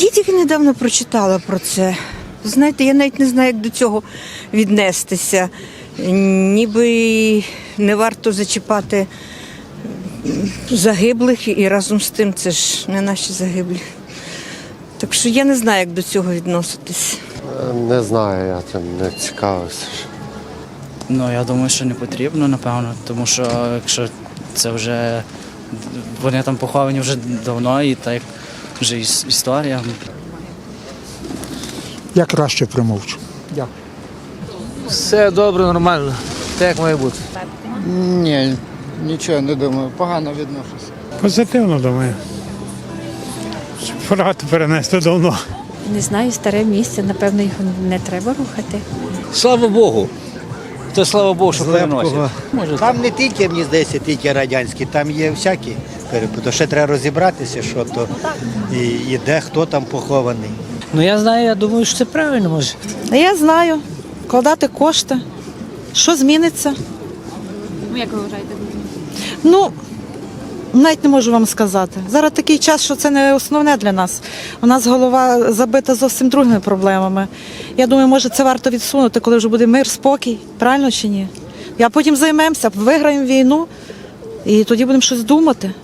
Я тільки недавно прочитала про це. Знаєте, я навіть не знаю, як до цього віднестися. Ніби не варто зачіпати загиблих, і разом з тим це ж не наші загиблі. Так що я не знаю, як до цього відноситись. Не знаю, я там не цікавився. Ну, я думаю, що не потрібно, напевно, тому що якщо це вже вони там поховані вже давно і так вже іс- історія. Я краще примовчу. Все добре, нормально. Так як має бути. Ні, нічого не думаю. Погано відношуся. Позитивно думаю. Пора перенести давно. Не знаю, старе місце, напевно, його не треба рухати. Слава Богу. То слава Богу, що переносять. Там не тільки, мені здається, тільки радянські, там є всякі перепити. Ще треба розібратися, що то і, і де хто там похований. Ну я знаю, я думаю, що це правильно може. Я знаю, вкладати кошти. Що зміниться? Ну, як ви вважаєте? Ну, навіть не можу вам сказати. Зараз такий час, що це не основне для нас. У нас голова забита зовсім другими проблемами. Я думаю, може, це варто відсунути, коли вже буде мир, спокій, правильно чи ні? Я потім займемося, виграємо війну і тоді будемо щось думати.